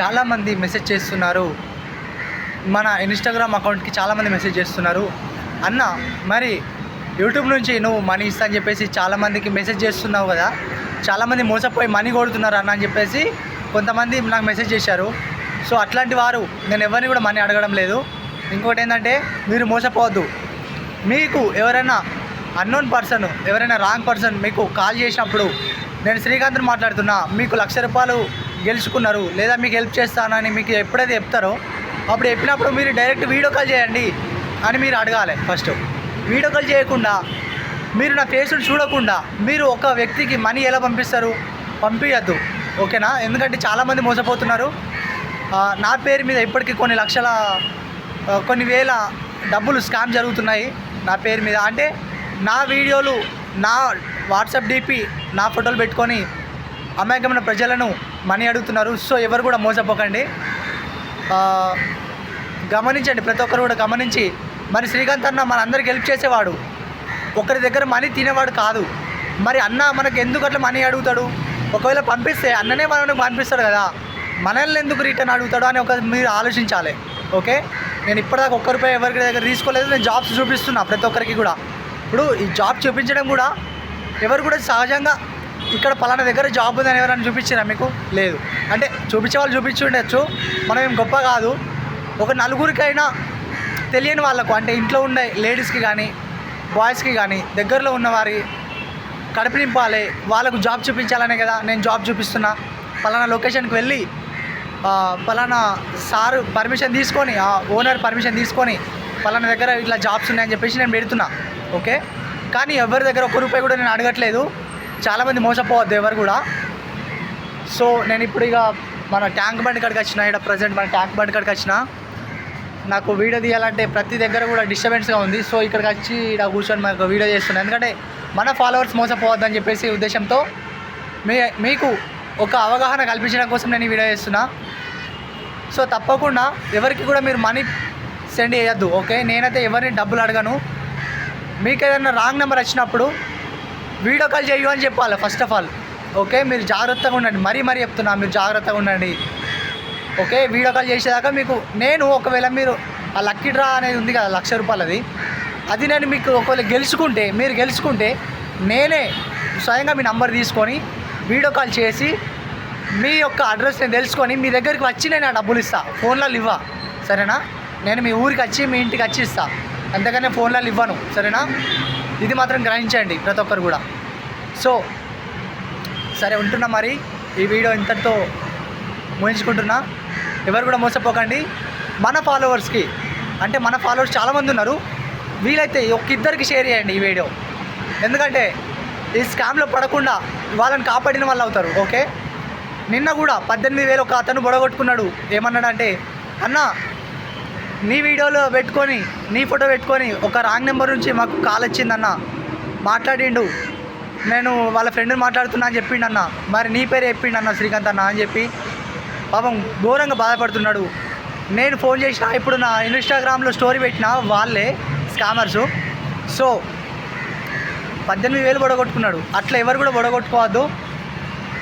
చాలామంది మెసేజ్ చేస్తున్నారు. మన ఇన్స్టాగ్రామ్ అకౌంట్కి చాలామంది మెసేజ్ చేస్తున్నారు. అన్న మరి యూట్యూబ్ నుంచి నువ్వు మనీ ఇస్తా అని చెప్పేసి చాలామందికి మెసేజ్ చేస్తున్నావు కదా. చాలామంది మోసపోయి మనీ కొడుతున్నారు అన్న అని చెప్పేసి కొంతమంది నాకు మెసేజ్ చేశారు. సో అట్లాంటి వారు నేను ఎవరిని కూడా మనీ అడగడం లేదు. ఇంకోటి ఏంటంటే మీరు మోసపోవద్దు. మీకు ఎవరైనా అన్నోన్ పర్సన్ ఎవరైనా రాంగ్ పర్సన్ మీకు కాల్ చేసినప్పుడు నేను శ్రీకాంత్ని మాట్లాడుతున్నా. మీకు లక్ష రూపాయలు గెలుచుకున్నారు లేదా మీకు హెల్ప్ చేస్తానని మీకు ఎప్పుడైతే చెప్తారో అప్పుడు చెప్పినప్పుడు మీరు డైరెక్ట్ వీడియో కాల్ చేయండి అని మీరు అడగాలి ఫస్ట్ వీడియో కాల్ చేయకుండా మీరు నా ఫేస్ను చూడకుండా మీరు ఒక వ్యక్తికి మనీ ఎలా పంపిస్తారు? పంపించద్దు ఓకేనా ఎందుకంటే చాలామంది మోసపోతున్నారు. నా పేరు మీద ఇప్పటికీ కొన్ని లక్షల కొన్ని వేల డబ్బులు స్కామ్ జరుగుతున్నాయి నా పేరు మీద. అంటే నా వీడియోలు నా వాట్సాప్ డిపి నా ఫోటోలు పెట్టుకొని అమాయకమైన ప్రజలను మనీ అడుగుతున్నారు. సో ఎవరు కూడా మోసపోకండి. గమనించండి ప్రతి ఒక్కరు కూడా గమనించి మరి శ్రీకాంత్ అన్న మనందరికి హెల్ప్ చేసేవాడు. ఒకరి దగ్గర మనీ తినేవాడు కాదు. మరి అన్న మనకు ఎందుకు అట్లా మనీ అడుగుతాడు? ఒకవేళ పంపిస్తే అన్ననే మనకు పంపిస్తాడు కదా. మనల్ని ఎందుకు రిటర్న్ అడుగుతాడు అని ఒక మీరు ఆలోచించాలి. ఓకే? నేను ఇప్పటిదాకా ఒక్క రూపాయి ఎవరికి దగ్గర తీసుకోలేదు. నేను జాబ్స్ చూపిస్తున్నా ప్రతి ఒక్కరికి కూడా. ఇప్పుడు ఈ జాబ్ చూపించడం కూడా ఎవరు కూడా సహజంగా ఇక్కడ పలానా దగ్గర జాబ్ ఉందని ఎవరైనా చూపించారా మీకు? లేదు. అంటే చూపించే వాళ్ళు చూపించి ఉండొచ్చు మనం ఏం గొప్ప కాదు. ఒక నలుగురికైనా తెలియని వాళ్ళకు అంటే ఇంట్లో ఉండే లేడీస్కి కానీ బాయ్స్కి కానీ దగ్గరలో ఉన్నవారి కడుపు నింపాలి. వాళ్ళకు జాబ్ చూపించాలనే కదా నేను జాబ్ చూపిస్తున్నా. పలానా లొకేషన్కి వెళ్ళి పలానా సారు పర్మిషన్ తీసుకొని ఆ ఓనర్ పర్మిషన్ తీసుకొని పలానా దగ్గర ఇట్లా జాబ్స్ ఉన్నాయని చెప్పేసి నేను పెడుతున్నా. ఓకే? కానీ ఎవరి దగ్గర ఒక్క రూపాయి కూడా నేను అడగట్లేదు. చాలామంది మోసపోవద్దు ఎవరు కూడా. సో నేను ఇప్పుడు ఇక మన ట్యాంక్ బండ్ కాడికి వచ్చిన ఇక్కడ ప్రజెంట్ మన ట్యాంక్ బండ్ కాడికి వచ్చిన నాకు వీడియో తీయాలంటే ప్రతి దగ్గర కూడా డిస్టర్బెన్స్గా ఉంది. సో ఇక్కడికి వచ్చి ఇక్కడ కూర్చొని మనకు వీడియో చేస్తున్నాను ఎందుకంటే మన ఫాలోవర్స్ మోసపోవద్దని చెప్పేసి ఉద్దేశంతో మీ మీకు ఒక అవగాహన కల్పించడం కోసం నేను ఈ వీడియో చేస్తున్నా. సో తప్పకుండా ఎవరికి కూడా మీరు మనీ సెండ్ చేయొద్దు ఓకే? నేనైతే ఎవరిని డబ్బులు అడగను. మీకు ఏదైనా రాంగ్ నెంబర్ వచ్చినప్పుడు వీడియో కాల్ చేయు అని చెప్పాలి ఫస్ట్ ఆఫ్ ఆల్ ఓకే మీరు జాగ్రత్తగా ఉండండి. మరీ మరీ చెప్తున్నా మీరు జాగ్రత్తగా ఉండండి. ఓకే వీడియో కాల్ చేసేదాకా మీకు నేను ఒకవేళ మీరు ఆ లక్కీ డ్రా అనేది ఉంది కదా లక్ష రూపాయలది. అది నేను మీకు ఒకవేళ గెలుచుకుంటే మీరు గెలుచుకుంటే నేనే స్వయంగా మీ నంబర్ తీసుకొని వీడియో కాల్ చేసి మీ యొక్క అడ్రస్ నేను తెలుసుకొని మీ దగ్గరికి వచ్చి నేను ఆ డబ్బులు ఇస్తా. ఫోన్లలో ఇవ్వ. సరేనా? నేను మీ ఊరికి వచ్చి మీ ఇంటికి వచ్చి ఇస్తా. అంతేగాని ఫోన్లలో ఇవ్వను. సరేనా? ఇది మాత్రం గ్రహించండి ప్రతి ఒక్కరు కూడా. సో సరే ఉంటున్నా మరి. ఈ వీడియో ఇంతటితో ముగించుకుంటున్నా. ఎవరు కూడా మోసపోకండి. మన ఫాలోవర్స్కి అంటే మన ఫాలోవర్స్ చాలామంది ఉన్నారు. వీలైతే ఒక ఇద్దరికి షేర్ చేయండి ఈ వీడియో. ఎందుకంటే ఈ స్కామ్లో పడకుండా వాళ్ళని కాపాడిన వాళ్ళు అవుతారు ఓకే? నిన్న కూడా పద్దెనిమిది వేలు ఒక అతను బొడగొట్టుకున్నాడు. ఏమన్నాడంటే అన్న నీ వీడియోలో పెట్టుకొని నీ ఫోటో పెట్టుకొని ఒక రాంగ్ నెంబర్ నుంచి మాకు కాల్ వచ్చిందన్న. మాట్లాడిండు. నేను వాళ్ళ ఫ్రెండ్ని మాట్లాడుతున్నా అని చెప్పిండు అన్న మరి నీ పేరు చెప్పిండు అన్న శ్రీకాంత్ అన్న అని చెప్పి పాపం ఘోరంగా బాధపడుతున్నాడు. నేను ఫోన్ చేసిన ఇప్పుడు నా ఇన్స్టాగ్రామ్లో స్టోరీ పెట్టిన వాళ్ళే స్కామర్సు. సో పద్దెనిమిది వేలు పొడగొట్టుకున్నాడు అట్లా ఎవరు కూడా పొడగొట్టుకోవద్దు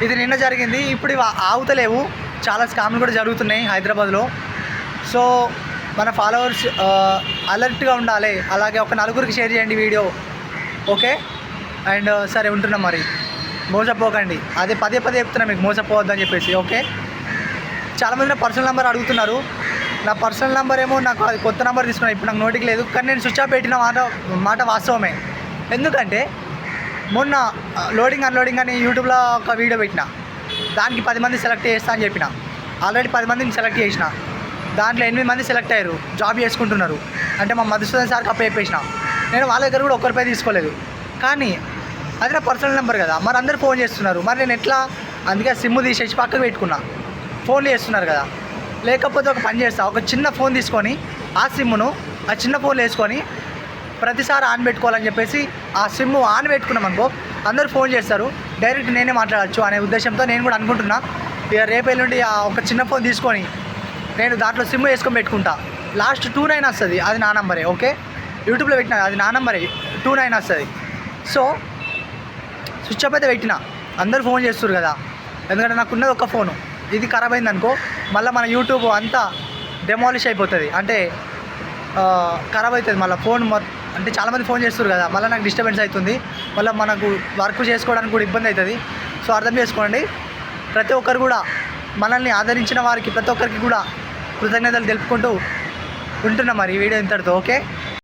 ఇది నిన్న జరిగింది. ఇప్పుడు ఆగుతలేవు. చాలా స్కామ్లు కూడా జరుగుతున్నాయి హైదరాబాద్లో. సో మన ఫాలోవర్స్ అలర్ట్గా ఉండాలి. అలాగే ఒక నలుగురికి షేర్ చేయండి వీడియో. ఓకే? అండ్ సరే ఉంటున్నాం మరి. మోసపోకండి. అదే పదే పదే చెప్తున్నా మీకు మోసపోవద్దని చెప్పేసి ఓకే? చాలామంది నా పర్సనల్ నెంబర్ అడుగుతున్నారు. నా పర్సనల్ నెంబర్ ఏమో నాకు అది కొత్త నెంబర్ తీసుకున్నాను ఇప్పుడు నాకు నోటికి లేదు. కానీ నేను స్విచ్ ఆఫ్ పెట్టిన మాట మాట వాస్తవమే. ఎందుకంటే మొన్న లోడింగ్ అన్లోడింగ్ అని యూట్యూబ్లో ఒక వీడియో పెట్టిన. దానికి పది మంది సెలెక్ట్ చేస్తా అని చెప్పిన. ఆల్రెడీ పది మందిని సెలెక్ట్ చేసిన. దాంట్లో ఎనిమిది మంది సెలెక్ట్ అయ్యారు. జాబ్ చేసుకుంటున్నారు. అంటే మా మధుసూదన్ సార్కి అప్ప చెప్పేసిన. నేను వాళ్ళ దగ్గర కూడా ఒక్కరిపై తీసుకోలేదు. కానీ అది నా పర్సనల్ నెంబర్ కదా. మరి అందరు ఫోన్ చేస్తున్నారు. మరి నేను ఎట్లా? అందుకే సిమ్ తీసేసి పక్కకు పెట్టుకున్నా. ఫోన్లు చేస్తున్నారు కదా. లేకపోతే ఒక పని చేస్తా. ఒక చిన్న ఫోన్ తీసుకొని ఆ సిమ్మును ఆ చిన్న ఫోన్ వేసుకొని ప్రతిసారి ఆన్ పెట్టుకోవాలని చెప్పేసి ఆ సిమ్ ఆన్ పెట్టుకున్నాం అనుకో అందరూ ఫోన్ చేస్తారు. డైరెక్ట్ నేనే మాట్లాడచ్చు అనే ఉద్దేశంతో నేను కూడా అనుకుంటున్నా. ఇక రేపు ఎల్లుండి ఆ ఒక చిన్న ఫోన్ తీసుకొని నేను దాంట్లో సిమ్ వేసుకొని పెట్టుకుంటా. లాస్ట్ టూ నైన్ వస్తుంది. అది నా నంబరే ఓకే? యూట్యూబ్లో పెట్టిన అది నా నంబరే. టూ నైన్ వస్తుంది. సో స్విచ్ ఆఫ్ అయితే పెట్టిన. అందరు ఫోన్ చేస్తారు కదా. ఎందుకంటే నాకు ఉన్నది ఒక ఫోను. ఇది ఖరాబ్ అయింది అనుకో మళ్ళీ మన యూట్యూబ్ అంతా డెమాలిష్ అయిపోతుంది. అంటే ఖరాబ్ అవుతుంది. మళ్ళీ ఫోన్ మొ అంటే చాలామంది ఫోన్ చేస్తారు కదా. మళ్ళీ నాకు డిస్టర్బెన్స్ అవుతుంది. మళ్ళీ మనకు వర్క్ చేసుకోవడానికి కూడా ఇబ్బంది అవుతుంది. సో అర్థం చేసుకోండి. ప్రతి ఒక్కరు కూడా మనల్ని ఆదరించిన వారికి ప్రతి ఒక్కరికి కూడా కృతజ్ఞతలు తెలుపుకుంటూ ఉంటున్నాం మరి ఈ వీడియో ఇంతటితో ఓకే?